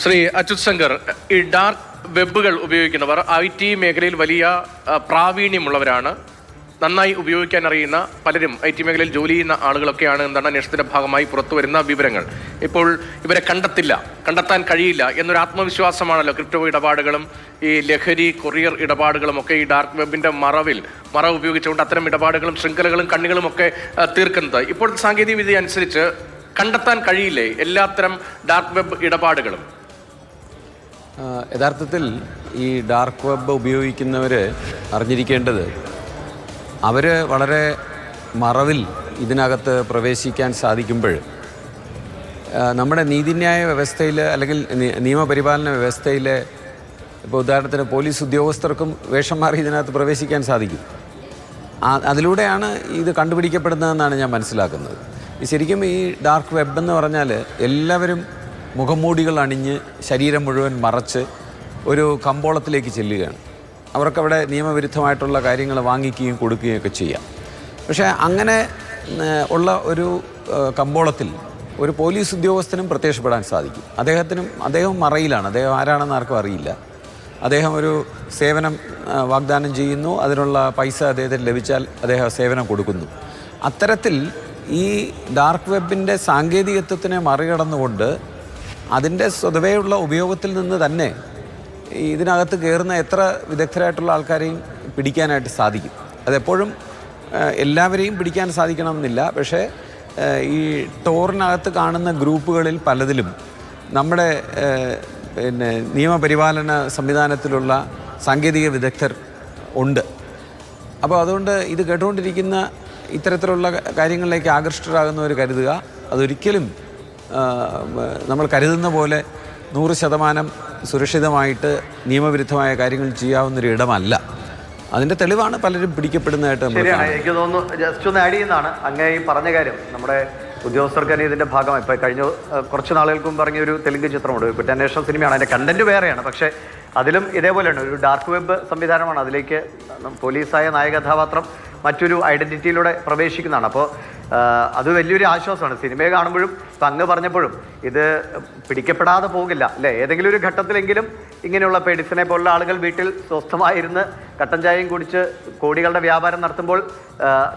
ശ്രീ അച്യുത് ശങ്കർ ഈ ഡാർക്ക് വെബുകൾ ഉപയോഗിക്കുന്നവർ I T മേഖലയിൽ വലിയ പ്രാവീണ്യമുള്ളവരാണ്. നന്നായി ഉപയോഗിക്കാൻ അറിയുന്ന പലരും ഐ ടി മേഖലയിൽ ജോലി ചെയ്യുന്ന ആളുകളൊക്കെയാണ് എന്താണ് അന്വേഷണത്തിന്റെ ഭാഗമായി പുറത്തു വരുന്ന വിവരങ്ങൾ. ഇപ്പോൾ ഇവരെ കണ്ടെത്തില്ല കണ്ടെത്താൻ കഴിയില്ല എന്നൊരു ആത്മവിശ്വാസമാണല്ലോ ക്രിപ്റ്റോ ഇടപാടുകളും ഈ ലഹരി കൊറിയർ ഇടപാടുകളും ഒക്കെ ഈ ഡാർക്ക് വെബിന്റെ മറവിൽ മറവ് ഉപയോഗിച്ചുകൊണ്ട് അത്തരം ഇടപാടുകളും ശൃംഖലകളും കണ്ണികളും ഒക്കെ തീർക്കുന്നത്. ഇപ്പോഴത്തെ സാങ്കേതിക വിദ്യ അനുസരിച്ച് കണ്ടെത്താൻ കഴിയില്ലേ എല്ലാത്തരം ഡാർക്ക് വെബ് ഇടപാടുകളും? യഥാർത്ഥത്തിൽ ഈ ഡാർക്ക് വെബ് ഉപയോഗിക്കുന്നവർ അറിഞ്ഞിരിക്കേണ്ടത് അവർ വളരെ മറവിൽ ഇതിനകത്ത് പ്രവേശിക്കാൻ സാധിക്കുമ്പോൾ നമ്മുടെ നീതിന്യായ വ്യവസ്ഥയിൽ അല്ലെങ്കിൽ നിയമപരിപാലന വ്യവസ്ഥയിൽ ഇപ്പോൾ ഉദാഹരണത്തിന് പോലീസ് ഉദ്യോഗസ്ഥർക്കും വേഷം മാറി ഇതിനകത്ത് പ്രവേശിക്കാൻ സാധിക്കും. അതിലൂടെയാണ് ഇത് കണ്ടുപിടിക്കപ്പെടുന്നതെന്നാണ് ഞാൻ മനസ്സിലാക്കുന്നത്. ശരിക്കും ഈ ഡാർക്ക് വെബ് എന്ന് പറഞ്ഞാൽ എല്ലാവരും മുഖംമൂടികൾ അണിഞ്ഞ് ശരീരം മുഴുവൻ മറച്ച് ഒരു കമ്പോളത്തിലേക്ക് ചെല്ലുകയാണ്. അവർക്കവിടെ നിയമവിരുദ്ധമായിട്ടുള്ള കാര്യങ്ങൾ വാങ്ങിക്കുകയും കൊടുക്കുകയും ഒക്കെ ചെയ്യാം. പക്ഷേ അങ്ങനെ ഉള്ള ഒരു കമ്പോളത്തിൽ ഒരു പോലീസ് ഉദ്യോഗസ്ഥനും പ്രത്യക്ഷപ്പെടാൻ സാധിക്കും. അദ്ദേഹത്തിനും അദ്ദേഹം മറയിലാണ്. അദ്ദേഹം ആരാണെന്ന് ആർക്കും അറിയില്ല. അദ്ദേഹം ഒരു സേവനം വാഗ്ദാനം ചെയ്യുന്നു. അതിനുള്ള പൈസ അദ്ദേഹത്തിന് ലഭിച്ചാൽ അദ്ദേഹം സേവനം കൊടുക്കുന്നു. അത്തരത്തിൽ ഈ ഡാർക്ക് വെബിന്റെ സാങ്കേതികത്വത്തിനെ മറികടന്നുകൊണ്ട് അതിന്റെ സ്വതവേയുള്ള ഉപയോഗത്തിൽ നിന്ന് തന്നെ ഇതിനകത്ത് കയറുന്ന എത്ര വിദഗ്ധരായിട്ടുള്ള ആൾക്കാരെയും പിടിക്കാനായിട്ട് സാധിക്കും. അതെപ്പോഴും എല്ലാവരെയും പിടിക്കാൻ സാധിക്കണമെന്നില്ല. പക്ഷേ ഈ ടോറിനകത്ത് കാണുന്ന ഗ്രൂപ്പുകളിൽ പലതിലും നമ്മുടെ പിന്നെ നിയമപരിപാലന സംവിധാനത്തിലുള്ള സാങ്കേതിക വിദഗ്ധർ ഉണ്ട്. അപ്പോൾ അതുകൊണ്ട് ഇത് കേട്ടുകൊണ്ടിരിക്കുന്ന ഇത്തരത്തിലുള്ള കാര്യങ്ങളിലേക്ക് ആകൃഷ്ടരാകുന്നവർ കരുതുക. അതൊരിക്കലും നമ്മൾ കരുതുന്ന പോലെ നൂറ് ശതമാനം സുരക്ഷിതമായിട്ട് നിയമവിരുദ്ധമായ കാര്യങ്ങൾ ചെയ്യാവുന്നൊരു ഇടമല്ല അതിന്റെ തെളിവാണ് പലരും പിടിക്കപ്പെടുന്നതായിട്ട് ശരിയാണ്. എനിക്ക് തോന്നുന്നു ജസ്റ്റ് ഒന്ന് ആഡ് ചെയ്യുന്നതാണ്. അങ്ങനെ ഈ പറഞ്ഞ കാര്യം നമ്മുടെ ഉദ്യോഗസ്ഥർക്ക് തന്നെ ഇതിന്റെ ഭാഗമായി. ഇപ്പൊ കഴിഞ്ഞ കുറച്ച് നാളുകൾക്ക് മുമ്പ് ഇറങ്ങിയ ഒരു തെലുങ്ക് ചിത്രമുണ്ട്. കുറ്റാന്വേഷണ സിനിമയാണ്. അതിന്റെ കണ്ടന്റ് വേറെയാണ്. പക്ഷേ അതിലും ഇതേപോലെയാണ്. ഒരു ഡാർക്ക് വെബ് സംവിധാനമാണ്. അതിലേക്ക് പോലീസായ നായക കഥാപാത്രം മറ്റൊരു ഐഡന്റിറ്റിയിലൂടെ പ്രവേശിക്കുന്നതാണ്. അപ്പോൾ അത് വലിയൊരു ആശ്വാസമാണ്. സിനിമയെ കാണുമ്പോഴും ഇപ്പം അങ്ങ് പറഞ്ഞപ്പോഴും ഇത് പിടിക്കപ്പെടാതെ പോകില്ല അല്ലേ? ഏതെങ്കിലും ഒരു ഘട്ടത്തിലെങ്കിലും ഇങ്ങനെയുള്ള പെഡിസിനെ പോലുള്ള ആളുകൾ വീട്ടിൽ സ്വസ്ഥമായിരുന്ന് കട്ടൻ ചായയും കുടിച്ച് കോടികളുടെ വ്യാപാരം നടത്തുമ്പോൾ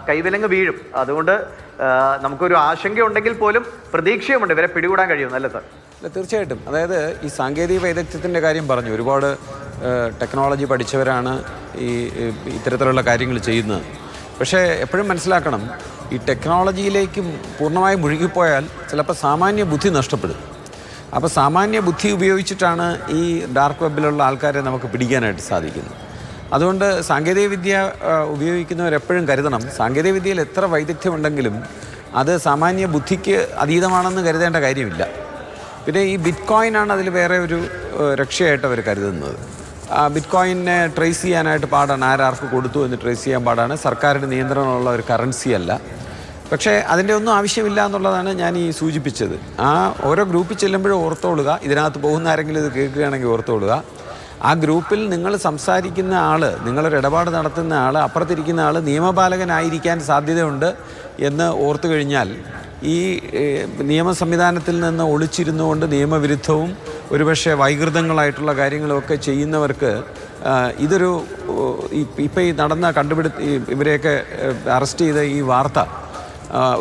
കൈവിലങ്ങ് വീഴും. അതുകൊണ്ട് നമുക്കൊരു ആശങ്കയുണ്ടെങ്കിൽ പോലും പ്രതീക്ഷയുമുണ്ട്. ഇവരെ പിടികൂടാൻ കഴിയുമെന്നല്ലേ സാർ? അല്ല തീർച്ചയായിട്ടും. അതായത് ഈ സാങ്കേതിക വൈദഗ്ധ്യത്തിന്റെ കാര്യം പറഞ്ഞു. ഒരുപാട് ടെക്നോളജി പഠിച്ചവരാണ് ഈ ഇത്തരത്തിലുള്ള കാര്യങ്ങൾ ചെയ്യുന്നത്. പക്ഷേ എപ്പോഴും മനസ്സിലാക്കണം ഈ ടെക്നോളജിയിലേക്ക് പൂർണമായും മുഴുകിപ്പോയാൽ ചിലപ്പോൾ സാമാന്യ ബുദ്ധി നഷ്ടപ്പെടും. അപ്പോൾ സാമാന്യ ബുദ്ധി ഉപയോഗിച്ചിട്ടാണ് ഈ ഡാർക്ക് വെബിലുള്ള ആൾക്കാരെ നമുക്ക് പിടിക്കാനായിട്ട് സാധിക്കുന്നത്. അതുകൊണ്ട് സാങ്കേതികവിദ്യ ഉപയോഗിക്കുന്നവരെപ്പോഴും കരുതണം. സാങ്കേതികവിദ്യയിൽ എത്ര വൈദഗ്ധ്യമുണ്ടെങ്കിലും അത് സാമാന്യ ബുദ്ധിക്ക് അതീതമാണെന്ന് കരുതേണ്ട കാര്യമില്ല. പിന്നെ ഈ ബിറ്റ് കോയിനാണ് അതിൽ വേറെ ഒരു രക്ഷയായിട്ട് അവർ കരുതുന്നത്. ബിറ്റ് കോയിനെ ട്രേസ് ചെയ്യാനായിട്ട് പാടാണ്. ആരാർക്ക് കൊടുത്തു എന്ന് ട്രേസ് ചെയ്യാൻ പാടാണ്. സർക്കാരിന് നിയന്ത്രണമുള്ള ഒരു കറൻസി അല്ല. പക്ഷേ അതിന്റെ ഒന്നും ആവശ്യമില്ല എന്നുള്ളതാണ് ഞാൻ ഈ സൂചിപ്പിച്ചത്. ആ ഓരോ ഗ്രൂപ്പിൽ ചെല്ലുമ്പോഴും ഓർത്തോളുക. ഇതിനകത്ത് പോകുന്ന ആരെങ്കിലും ഇത് കേൾക്കുകയാണെങ്കിൽ ഓർത്തോളുക. ആ ഗ്രൂപ്പിൽ നിങ്ങൾ സംസാരിക്കുന്ന ആൾ നിങ്ങളൊരു ഇടപാട് നടത്തുന്ന ആൾ അപ്പുറത്തിരിക്കുന്ന ആൾ നിയമപാലകനായിരിക്കാൻ സാധ്യതയുണ്ട് എന്ന് ഓർത്തു കഴിഞ്ഞാൽ ഈ നിയമ സംവിധാനത്തിൽ നിന്ന് ഒളിച്ചിരുന്നുകൊണ്ട് നിയമവിരുദ്ധവും ഒരുപക്ഷെ വൈകൃതങ്ങളായിട്ടുള്ള കാര്യങ്ങളൊക്കെ ചെയ്യുന്നവർക്ക് ഇതൊരു ഇപ്പം ഈ നടന്ന കണ്ടുപിടി ഇവരെയൊക്കെ അറസ്റ്റ് ചെയ്ത ഈ വാർത്ത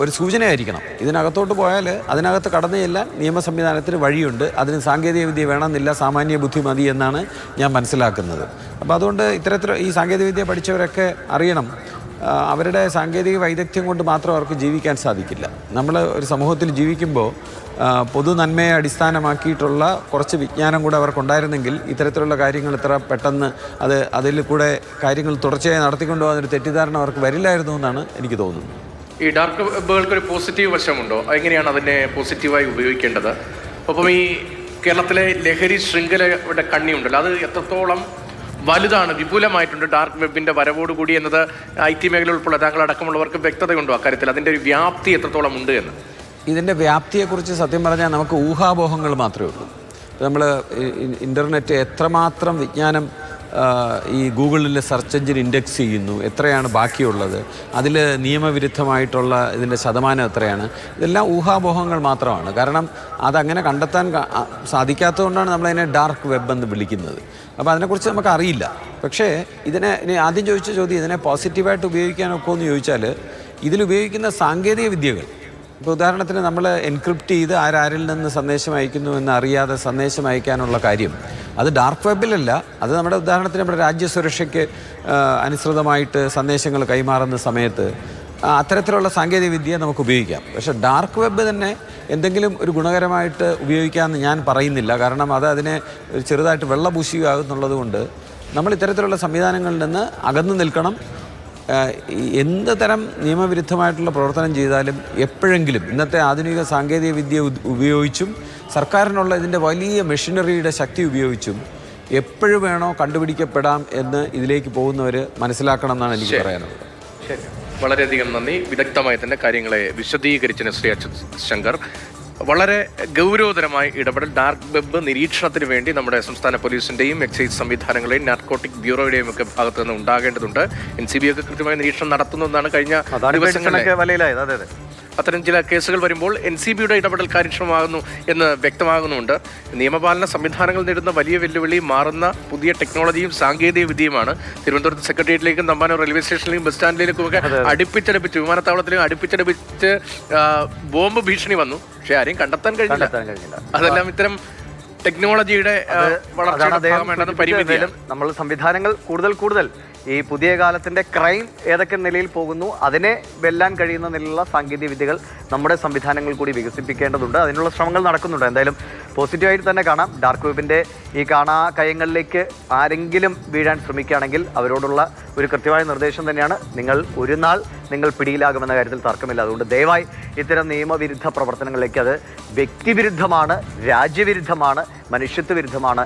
ഒരു സൂചനയായിരിക്കണം. ഇതിനകത്തോട്ട് പോയാൽ അതിനകത്ത് കടന്നു ചെല്ലാൻ നിയമ സംവിധാനത്തിന് വഴിയുണ്ട് അതിന് സാങ്കേതികവിദ്യ വേണമെന്നില്ല സാമാന്യ ബുദ്ധി മതി എന്നാണ് ഞാൻ മനസ്സിലാക്കുന്നത്. അപ്പോൾ അതുകൊണ്ട് ഇത്തരത്തിൽ ഈ സാങ്കേതികവിദ്യ പഠിച്ചവരൊക്കെ അറിയണം. അവരുടെ സാങ്കേതിക വൈദഗ്ധ്യം കൊണ്ട് മാത്രം അവർക്ക് ജീവിക്കാൻ സാധിക്കില്ല. നമ്മൾ ഒരു സമൂഹത്തിൽ ജീവിക്കുമ്പോൾ പൊതു നന്മയെ അടിസ്ഥാനമാക്കിയിട്ടുള്ള കുറച്ച് വിജ്ഞാനം കൂടെ അവർക്കുണ്ടായിരുന്നെങ്കിൽ ഇത്തരത്തിലുള്ള കാര്യങ്ങൾ ഇത്ര പെട്ടെന്ന് അത് അതിൽ കൂടെ കാര്യങ്ങൾ തുടർച്ചയായി നടത്തിക്കൊണ്ടു പോകുന്നൊരു തെറ്റിദ്ധാരണ അവർക്ക് വരില്ലായിരുന്നു എന്നാണ് എനിക്ക് തോന്നുന്നത്. ഈ ഡാർക്ക് വെബുകൾക്ക് ഒരു പോസിറ്റീവ് വശമുണ്ടോ? എങ്ങനെയാണ് അതിനെ പോസിറ്റീവായി ഉപയോഗിക്കേണ്ടത്? ഒപ്പം ഈ കേരളത്തിലെ ലഹരി ശൃംഖലയുടെ കണ്ണിയുണ്ടല്ലോ അത് എത്രത്തോളം വലുതാണ് വിപുലമായിട്ടുണ്ട് ഡാർക്ക് വെബിന്റെ വരവോടുകൂടി എന്നത് ഐ ടി മേഖല ഉൾപ്പെടെ താങ്കൾ അടക്കമുള്ളവർക്ക് വ്യക്തതയുണ്ടോ അക്കാര്യത്തിൽ. അതിന്റെ ഒരു വ്യാപ്തി എത്രത്തോളം ഉണ്ട് എന്ന്. ഇതിന്റെ വ്യാപ്തിയെക്കുറിച്ച് സത്യം പറഞ്ഞാൽ നമുക്ക് ഊഹാപോഹങ്ങൾ മാത്രമേ ഉള്ളൂ. നമ്മൾ ഇന്റർനെറ്റ് എത്രമാത്രം വിജ്ഞാനം ഈ ഗൂഗിളിൽ സെർച്ച് എഞ്ചിൻ ഇൻഡെക്സ് ചെയ്യുന്നു. എത്രയാണ് ബാക്കിയുള്ളത്? അതിൽ നിയമവിരുദ്ധമായിട്ടുള്ള ഇതിന്റെ ശതമാനം എത്രയാണ്? ഇതെല്ലാം ഊഹാപോഹങ്ങൾ മാത്രമാണ്. കാരണം അതങ്ങനെ കണ്ടെത്താൻ സാധിക്കാത്തതുകൊണ്ടാണ് നമ്മളതിനെ ഡാർക്ക് വെബ് എന്ന് വിളിക്കുന്നത്. അപ്പോൾ അതിനെക്കുറിച്ച് നമുക്ക് അറിയില്ല പക്ഷേ ഇതിനെ ഇനി ആദ്യം ചോദിച്ച ചോദ്യം ഇതിനെ പോസിറ്റീവായിട്ട് ഉപയോഗിക്കാനൊക്കെ എന്ന് ചോദിച്ചാൽ ഇതിലുപയോഗിക്കുന്ന സാങ്കേതിക വിദ്യകൾ ഇപ്പോൾ ഉദാഹരണത്തിന് നമ്മൾ എൻക്രിപ്റ്റ് ചെയ്ത് ആരാരിൽ നിന്ന് സന്ദേശം അയക്കുന്നു എന്ന് അറിയാതെ സന്ദേശം അയക്കാനുള്ള കാര്യം. അത് ഡാർക്ക് വെബിലല്ല അത് നമ്മുടെ ഉദാഹരണത്തിന് നമ്മുടെ രാജ്യസുരക്ഷയ്ക്ക് അനുസൃതമായിട്ട് സന്ദേശങ്ങൾ കൈമാറുന്ന സമയത്ത് അത്തരത്തിലുള്ള സാങ്കേതിക വിദ്യ നമുക്ക് ഉപയോഗിക്കാം. പക്ഷെ ഡാർക്ക് വെബ് തന്നെ എന്തെങ്കിലും ഒരു ഗുണകരമായിട്ട് ഉപയോഗിക്കാമെന്ന് ഞാൻ പറയുന്നില്ല. കാരണം അത് അതിനെ ചെറുതായിട്ട് വെള്ളപൂശിയാകുന്നുള്ളത് കൊണ്ട് നമ്മൾ ഇത്തരത്തിലുള്ള സംവിധാനങ്ങളിൽ നിന്ന് അകന്നു നിൽക്കണം. എന്ത് തരം നിയമവിരുദ്ധമായിട്ടുള്ള പ്രവർത്തനം ചെയ്താലും എപ്പോഴെങ്കിലും ഇന്നത്തെ ആധുനിക സാങ്കേതിക വിദ്യ ഉപയോഗിച്ചും സർക്കാരിനുള്ള ഇതിന്റെ വലിയ മെഷീനറിയുടെ ശക്തി ഉപയോഗിച്ചും എപ്പോഴും വേണോ കണ്ടുപിടിക്കപ്പെടാം എന്ന് ഇതിലേക്ക് പോകുന്നവർ മനസ്സിലാക്കണം എന്നാണ് എനിക്ക് പറയാനുള്ളത്. ശരി. വളരെയധികം നന്ദി. വിദഗ്ധമായി തന്നെ കാര്യങ്ങളെ വിശദീകരിച്ചതിന് ശ്രീ അച്യുത് ശങ്കർ. വളരെ ഗൗരവതരമായ ഇടപെടൽ ഡാർക്ക് വെബ് നിരീക്ഷണത്തിന് വേണ്ടി നമ്മുടെ സംസ്ഥാന പോലീസിന്റെയും എക്സൈസ് സംവിധാനങ്ങളുടെയും നാർക്കോട്ടിക് ബ്യൂറോയുടെയും ഒക്കെ ഭാഗത്ത് നിന്ന് ഉണ്ടാകേണ്ടതുണ്ട്. എൻ സി ബി ഒക്കെ കൃത്യമായ നിരീക്ഷണം നടത്തുന്നതെന്നാണ് കഴിഞ്ഞ അതാണ് അത്തരം ചില കേസുകൾ വരുമ്പോൾ എൻ സി ബിയുടെ ഇടപെടൽ കാര്യക്ഷമമാകുന്നു എന്ന് വ്യക്തമാകുന്നുണ്ട്. നിയമപാലന സംവിധാനങ്ങൾ നേരിടുന്ന വലിയ വെല്ലുവിളി മാറുന്ന പുതിയ ടെക്നോളജിയും സാങ്കേതിക വിദ്യയുമാണ്. തിരുവനന്തപുരത്ത് സെക്രട്ടേറിയറ്റിലേക്കും തമ്പാനൂർ റെയിൽവേ സ്റ്റേഷനിലേക്കും ബസ് സ്റ്റാൻഡിലേക്കും ഒക്കെ അടുപ്പിച്ചടുപ്പിച്ച് വിമാനത്താവളത്തിലും അടുപ്പിച്ചടുപ്പിച്ച് ബോംബ് ഭീഷണി വന്നു. പക്ഷെ ആരെയും കണ്ടെത്താൻ കഴിഞ്ഞില്ല. അതെല്ലാം ഇത്തരം ടെക്നോളജിയുടെ വളർച്ചയുടെ നമ്മൾ സംവിധാനങ്ങൾ കൂടുതൽ കൂടുതൽ ഈ പുതിയ കാലത്തിന്റെ ക്രൈം ഏതൊക്കെ നിലയിൽ പോകുന്നു അതിനെ വെല്ലാൻ കഴിയുന്ന നിലയിലുള്ള സാങ്കേതിക വിദ്യകൾ നമ്മുടെ സംവിധാനങ്ങൾ കൂടി വികസിപ്പിക്കേണ്ടതുണ്ട്. അതിനുള്ള ശ്രമങ്ങൾ നടക്കുന്നുണ്ട്. എന്തായാലും പോസിറ്റീവായിട്ട് തന്നെ കാണാം. ഡാർക്ക് വെബിന്റെ ഈ കാണാ കയങ്ങളിലേക്ക് ആരെങ്കിലും വീഴാൻ ശ്രമിക്കുകയാണെങ്കിൽ അവരോടുള്ള ഒരു കൃത്യമായ നിർദ്ദേശം തന്നെയാണ്. നിങ്ങൾ ഒരു നാൾ നിങ്ങൾ പിടിയിലാകുമെന്ന കാര്യത്തിൽ തർക്കമില്ല. അതുകൊണ്ട് ദയവായി ഇത്തരം നിയമവിരുദ്ധ പ്രവർത്തനങ്ങളിലേക്ക് അത് വ്യക്തിവിരുദ്ധമാണ് രാജ്യവിരുദ്ധമാണ് മനുഷ്യത്വ വിരുദ്ധമാണ്